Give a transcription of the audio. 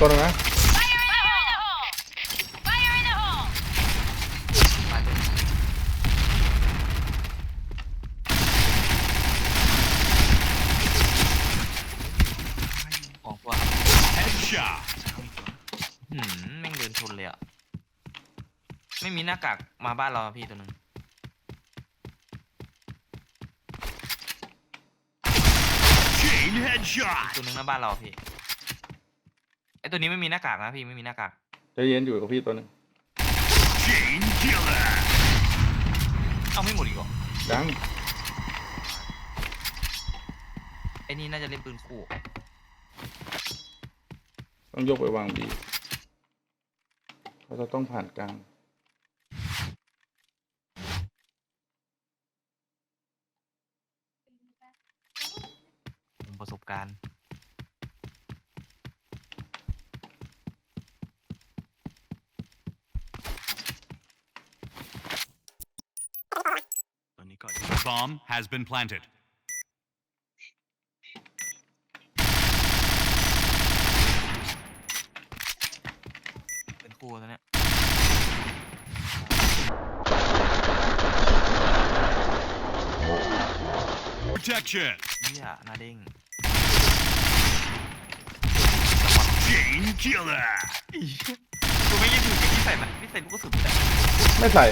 ตัวหนึงนะ Fire in the hole! Fire in the hole! มาเจอของตัว Headshot. หืมแม่งเดินชนเลยอะไม่มีหน้ากากมาบ้านเราอะพี่ตัวหนึ่ง Chain อีก headshot. ตัวหนึ่งหน้าบ้านเราอะพี่ ไอตัวนี้ไม่มีหน้ากากนะพี่ไม่มีหน้ากากใจเย็นอยู่กับพี่ตัวหนึง Chain killer. เอาไม่หมดอีกเหรอยังไอ้นี่น่าจะเล่นปืนคู่ต้องยกไปวางบีเขาจะต้องผ่านกลางผมประสบการณ์ Bomb has been planted. เป็นคู่ตัวเนี้ย Protection. เฮียหน้าเด้ง Chain killer. กูไม่ยังถือกับที่ใส่ไหมที่ใส่ลูกกระสุนแต่ไม่ใส่